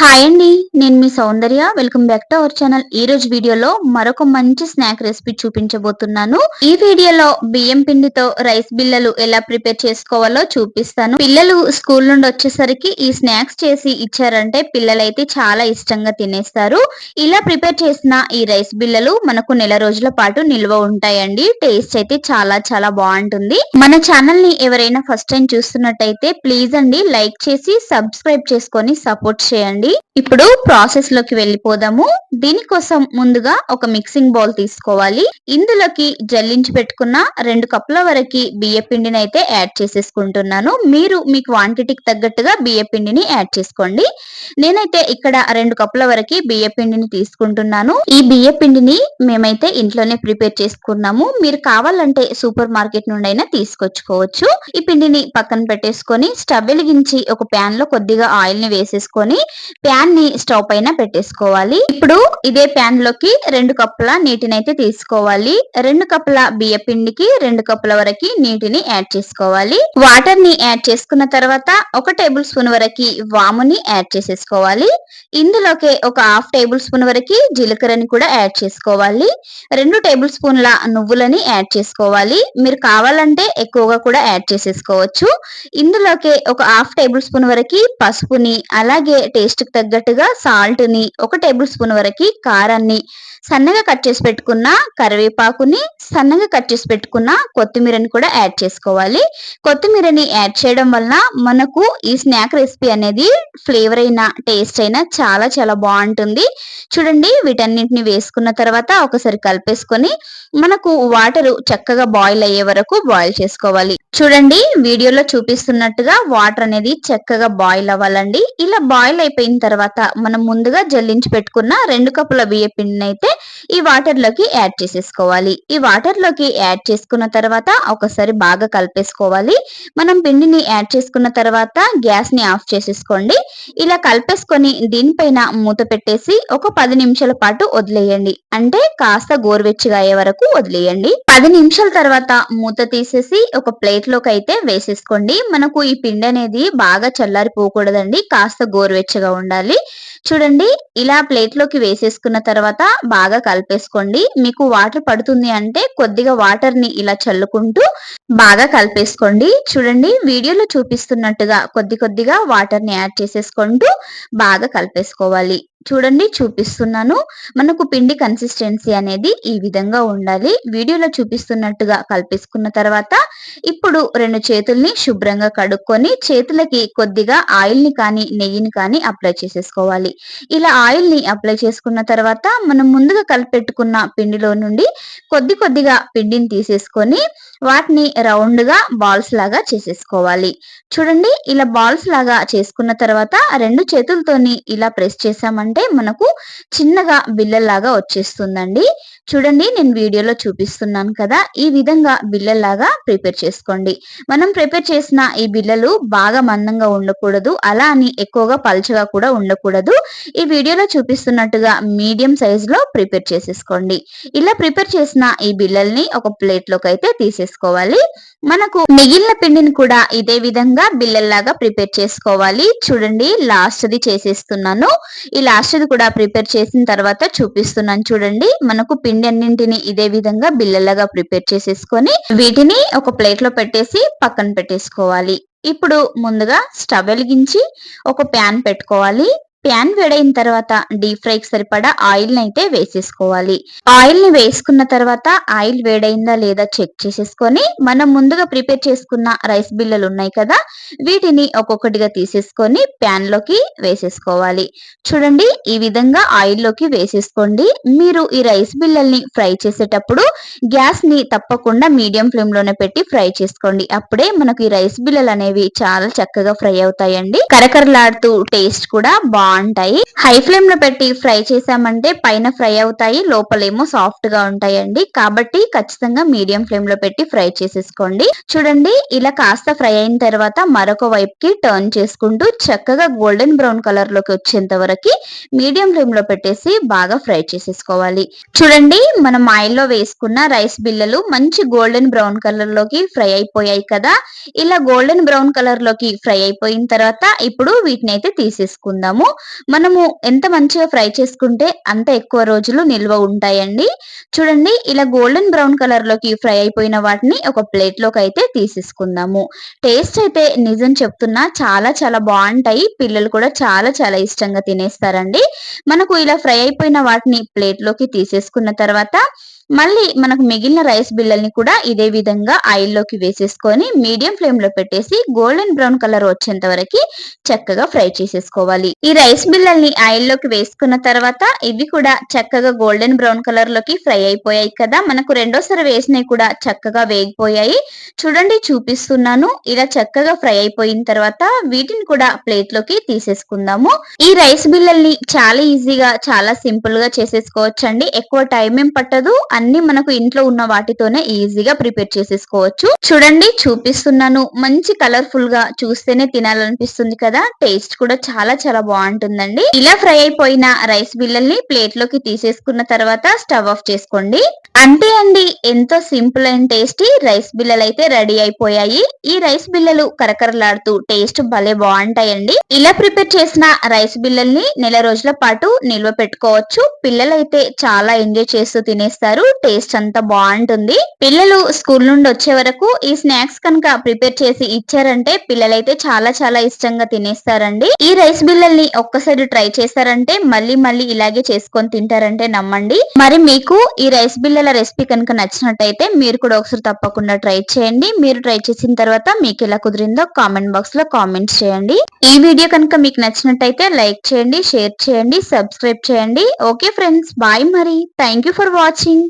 Hi అండి నేను మీ Soundarya. Welcome back to our channel ఈ రోజు వీడియోలో మరొక మంచి స్నాక్ రెసిపీ చూపించబోతున్నాను. ఈ వీడియోలో బియ్యం పిండితో రైస్ బిల్లలు ఎలా ప్రిపేర్ చేసుకోవాలో చూపిస్తాను. పిల్లలు స్కూల్ నుండి వచ్చేసరికి ఈ స్నాక్స్ చేసి ఇచ్చారంటే పిల్లలైతే చాలా ఇష్టంగా తినేస్తారు. ఇలా ప్రిపేర్ చేసిన ఈ రైస్ బిల్లలు మనకు నెల రోజుల పాటు నిల్వ ఉంటాయండి. టేస్ట్ అయితే చాలా చాలా బాగుంటుంది. మన ఛానల్ని ఎవరైనా ఫస్ట్ టైం చూస్తున్నట్టయితే ప్లీజ్ అండి లైక్ చేసి సబ్స్క్రైబ్ చేసుకొని సపోర్ట్ చేయండి. అండి ఇప్పుడు ప్రాసెస్లోకి వెళ్ళిపోదాము. దీనికోసం ముందుగా ఒక మిక్సింగ్ బౌల్ తీసుకోవాలి. ఇందులోకి జల్లించి పెట్టుకున్న రెండు కప్పుల వరకు బియ్య పిండిని అయితే యాడ్ చేసేసుకుంటున్నాను. మీరు మీ క్వాంటిటీకి తగ్గట్టుగా బియ్య పిండిని యాడ్ చేసుకోండి. నేనైతే ఇక్కడ రెండు కప్పుల వరకు బియ్య పిండిని తీసుకుంటున్నాను. ఈ బియ్య పిండిని మేమైతే ఇంట్లోనే ప్రిపేర్ చేసుకున్నాము. మీరు కావాలంటే సూపర్ మార్కెట్ నుండి అయినా తీసుకొచ్చుకోవచ్చు. ఈ పిండిని పక్కన పెట్టేసుకొని స్టవ్ వెలిగించి ఒక ప్యాన్లో కొద్దిగా ఆయిల్ని వేసేసుకొని ప్యాన్ని స్టవ్ పైన పెట్టేసుకోవాలి. ఇప్పుడు ఇదే ప్యాన్లోకి రెండు కప్పుల నీటిని అయితే తీసుకోవాలి. రెండు కప్పుల బియ్య పిండికి రెండు కప్పుల వరకు నీటిని యాడ్ చేసుకోవాలి. వాటర్ని యాడ్ చేసుకున్న తర్వాత ఒక టేబుల్ స్పూన్ వరకు వాముని యాడ్ చేసేసుకోవాలి. ఇందులోకి ఒక హాఫ్ టేబుల్ స్పూన్ వరకు జీలకర్రని కూడా యాడ్ చేసుకోవాలి. రెండు టేబుల్ స్పూన్ల నువ్వులని యాడ్ చేసుకోవాలి. మీరు కావాలంటే ఎక్కువగా కూడా యాడ్ చేసేసుకోవచ్చు. ఇందులోకి ఒక హాఫ్ టేబుల్ స్పూన్ వరకు పసుపుని అలాగే టేస్ట్ టేస్ట్ తగ్గట్టుగా సాల్ట్ని ఒక టేబుల్ స్పూన్ వరకు కారాన్ని సన్నగా కట్ చేసి పెట్టుకున్న కరివేపాకుని సన్నగా కట్ చేసి పెట్టుకున్న కొత్తిమీరని కూడా యాడ్ చేసుకోవాలి. కొత్తిమీరని యాడ్ చేయడం వలన మనకు ఈ స్నాక్ రెసిపీ అనేది ఫ్లేవర్ అయినా టేస్ట్ అయినా చాలా చాలా బాగుంటుంది. చూడండి వీటన్నింటిని వేసుకున్న తర్వాత ఒకసారి కలిపేసుకొని మనకు వాటర్ చక్కగా బాయిల్ అయ్యే వరకు బాయిల్ చేసుకోవాలి. చూడండి వీడియోలో చూపిస్తున్నట్టుగా వాటర్ అనేది చక్కగా బాయిల్ అవ్వాలండి. ఇలా బాయిల్ అయిపోయిన తర్వాత మనం ముందుగా జల్లించి పెట్టుకున్న రెండు కప్పుల బియ్య పిండిని అయితే ఈ వాటర్లోకి యాడ్ చేసేసుకోవాలి. ఈ వాటర్లోకి యాడ్ చేసుకున్న తర్వాత ఒకసారి బాగా కలిపేసుకోవాలి. మనం పిండిని యాడ్ చేసుకున్న తర్వాత గ్యాస్ని ఆఫ్ చేసేసుకోండి. ఇలా కలిపేసుకొని దీనిపైన మూత పెట్టేసి ఒక పది నిమిషాల పాటు వదిలేయండి. అంటే కాస్త గోరువెచ్చగా అయ్యే వరకు వదిలేయండి. పది నిమిషాల తర్వాత మూత తీసేసి ఒక ప్లేట్లోకి అయితే వేసేసుకోండి. మనకు ఈ పిండి అనేది బాగా చల్లారిపోకూడదండి. కాస్త గోరువెచ్చగా ఉండాలి చూడండి ఇలా ప్లేట్లోకి వేసేసుకున్న తర్వాత బాగా కలిపేసుకోండి. మీకు వాటర్ పడుతుంది అంటే కొద్దిగా వాటర్ని ఇలా చల్లుకుంటూ బాగా కలిపేసుకోండి. చూడండి వీడియోలో చూపిస్తున్నట్టుగా కొద్ది కొద్దిగా వాటర్ని యాడ్ చేసేసుకుంటూ బాగా కలిపేసుకోవాలి. చూడండి చూపిస్తున్నాను. మనకు పిండి కన్సిస్టెన్సీ అనేది ఈ విధంగా ఉండాలి. వీడియోలో చూపిస్తున్నట్టుగా కలిపేసుకున్న తర్వాత ఇప్పుడు రెండు చేతుల్ని శుభ్రంగా కడుక్కొని చేతులకి కొద్దిగా ఆయిల్ని కానీ నెయ్యిని కానీ అప్లై చేసేసుకోవాలి. ఇలా ఆయిల్ని అప్లై చేసుకున్న తర్వాత మనం ముందుగా కలిపెట్టుకున్న పిండిలో నుండి కొద్ది కొద్దిగా పిండిని తీసేసుకొని వాటిని రౌండ్గా బాల్స్ లాగా చేసేసుకోవాలి. చూడండి ఇలా బాల్స్ లాగా చేసుకున్న తర్వాత రెండు చేతులతోని ఇలా ప్రెస్ చేసామంటే మనకు చిన్నగా బిల్లల్లాగా వచ్చేస్తుందండి. చూడండి నేను వీడియోలో చూపిస్తున్నాను కదా ఈ విధంగా బిల్లల్లాగా ప్రిపేర్ చేసుకోండి. మనం ప్రిపేర్ చేసిన ఈ బిల్లలు బాగా మందంగా ఉండకూడదు అలా అని ఎక్కువగా పల్చగా కూడా ఉండకూడదు. ఈ వీడియోలో చూపిస్తున్నట్టుగా మీడియం సైజ్లో ప్రిపేర్ చేసేసుకోండి. ఇలా ప్రిపేర్ చేసిన ఈ బిల్లల్ని ఒక ప్లేట్లోకి అయితే తీసేసుకోవాలి. మనకు మిగిలిన పిండిని కూడా ఇదే విధంగా బిల్లల్లాగా ప్రిపేర్ చేసుకోవాలి. చూడండి లాస్ట్ ది చేసేస్తున్నాను. ఇలా లాస్ట్ది కూడా ప్రిపేర్ చేసిన తర్వాత చూపిస్తున్నాను చూడండి. మనకు పిండి అన్నింటిని ఇదే విధంగా బిల్లల్లాగా ప్రిపేర్ చేసేసుకొని వీటిని ఒక ప్లేట్లో పెట్టేసి పక్కన పెట్టేసుకోవాలి. ఇప్పుడు ముందుగా స్టవ్ వెలిగించి ఒక ప్యాన్ పెట్టుకోవాలి. ప్యాన్ వేడైన తర్వాత డీప్ ఫ్రైకి సరిపడా ఆయిల్ని అయితే వేసేసుకోవాలి. ఆయిల్ని వేసుకున్న తర్వాత ఆయిల్ వేడైందా లేదా చెక్ చేసేసుకొని మనం ముందుగా ప్రిపేర్ చేసుకున్న రైస్ బిల్లలు ఉన్నాయి కదా వీటిని ఒక్కొక్కటిగా తీసేసుకొని ప్యాన్లోకి వేసేసుకోవాలి. చూడండి ఈ విధంగా ఆయిల్లోకి వేసేసుకోండి. మీరు ఈ రైస్ బిల్లల్ని ఫ్రై చేసేటప్పుడు గ్యాస్ని తప్పకుండా మీడియం ఫ్లేమ్లోనే పెట్టి ఫ్రై చేసుకోండి. అప్పుడే మనకు ఈ రైస్ బిల్లలు అనేవి చాలా చక్కగా ఫ్రై అవుతాయండి. కరకరలాడుతూ టేస్ట్ కూడా బాగా బాగుంటాయి. హై ఫ్లేమ్లో పెట్టి ఫ్రై చేసామంటే పైన ఫ్రై అవుతాయి లోపలేమో సాఫ్ట్గా ఉంటాయండి. కాబట్టి ఖచ్చితంగా మీడియం ఫ్లేమ్లో పెట్టి ఫ్రై చేసేసుకోండి. చూడండి ఇలా కాస్త ఫ్రై అయిన తర్వాత మరొక వైపుకి టర్న్ చేసుకుంటూ చక్కగా గోల్డెన్ బ్రౌన్ కలర్లోకి వచ్చేంత వరకు మీడియం ఫ్లేమ్లో పెట్టేసి బాగా ఫ్రై చేసేసుకోవాలి. చూడండి మనం ఆయిల్లో వేసుకున్న రైస్ బిల్లలు మంచి గోల్డెన్ బ్రౌన్ కలర్లోకి ఫ్రై అయిపోయాయి కదా. ఇలా గోల్డెన్ బ్రౌన్ కలర్లోకి ఫ్రై అయిపోయిన తర్వాత ఇప్పుడు వీటిని అయితే తీసేసుకుందాము. మనము ఎంత మంచిగా ఫ్రై చేసుకుంటే అంత ఎక్కువ రోజులు నిల్వ ఉంటాయండి. చూడండి ఇలా గోల్డెన్ బ్రౌన్ కలర్లోకి ఫ్రై అయిపోయిన వాటిని ఒక ప్లేట్లోకి అయితే తీసేసుకుందాము. టేస్ట్ అయితే నిజం చెప్తున్నా చాలా చాలా బాగుంటాయి. పిల్లలు కూడా చాలా చాలా ఇష్టంగా తినేస్తారండి. మనకు ఇలా ఫ్రై అయిపోయిన వాటిని ప్లేట్లోకి తీసేసుకున్న తర్వాత మళ్ళీ మనకు మిగిలిన రైస్ బిల్లల్ని కూడా ఇదే విధంగా ఆయిల్లోకి వేసేసుకొని మీడియం ఫ్లేమ్లో పెట్టేసి గోల్డెన్ బ్రౌన్ కలర్ వచ్చేంత వరకు చక్కగా ఫ్రై చేసేసుకోవాలి. ఈ రైస్ బిల్లల్ని ఆయిల్లోకి వేసుకున్న తర్వాత ఇవి కూడా చక్కగా గోల్డెన్ బ్రౌన్ కలర్లోకి ఫ్రై అయిపోయాయి కదా. మనకు రెండోసారి వేసినవి కూడా చక్కగా వేగిపోయాయి. చూడండి చూపిస్తున్నాను. ఇలా చక్కగా ఫ్రై అయిపోయిన తర్వాత వీటిని కూడా ప్లేట్లోకి తీసేసుకుందాము. ఈ రైస్ బిల్లల్ని చాలా ఈజీగా చాలా సింపుల్గా చేసేసుకోవచ్చండి. ఎక్కువ టైం ఏం పట్టదు. అన్ని మనకు ఇంట్లో ఉన్న వాటితోనే ఈజీగా ప్రిపేర్ చేసేసుకోవచ్చు. చూడండి చూపిస్తున్నాను. మంచి కలర్ఫుల్గా చూస్తేనే తినాలనిపిస్తుంది కదా. టేస్ట్ కూడా చాలా చాలా బాగుంటుందండి. ఇలా ఫ్రై అయిపోయిన రైస్ బిల్లల్ని ప్లేట్లోకి తీసేసుకున్న తర్వాత స్టవ్ ఆఫ్ చేసుకోండి. అంతే అండి ఎంతో సింపుల్ అండ్ టేస్టీ రైస్ బిల్లలు అయితే రెడీ అయిపోయాయి. ఈ రైస్ బిల్లలు కరకరలాడుతూ టేస్ట్ భలే బాగుంటాయండి. ఇలా ప్రిపేర్ చేసిన రైస్ బిల్లల్ని నెల రోజుల పాటు నిల్వ పెట్టుకోవచ్చు. పిల్లలైతే చాలా ఎంజాయ్ చేస్తూ తినేస్తారు. టేస్ట్ అంతా బాగుంటుంది. పిల్లలు స్కూల్ నుండి వచ్చే వరకు ఈ స్నాక్స్ కనుక ప్రిపేర్ చేసి ఇచ్చారంటే పిల్లలైతే చాలా చాలా ఇష్టంగా తినేస్తారండి. ఈ రైస్ బిల్లల్ని ఒక్కసారి ట్రై చేశారంటే మళ్ళీ మళ్ళీ ఇలాగే చేసుకొని తింటారంటే నమ్మండి. మరి మీకు ఈ రైస్ బిల్లల రెసిపీ కనుక నచ్చినట్టయితే మీరు కూడా ఒకసారి తప్పకుండా ట్రై చేయండి. మీరు ట్రై చేసిన తర్వాత మీకు ఎలా కుదిరిందో కామెంట్ బాక్స్లో కామెంట్స్ చేయండి. ఈ వీడియో కనుక మీకు నచ్చినట్టయితే లైక్ చేయండి షేర్ చేయండి సబ్స్క్రైబ్ చేయండి. ఓకే ఫ్రెండ్స్ బాయ్ మరి. Thank for watching.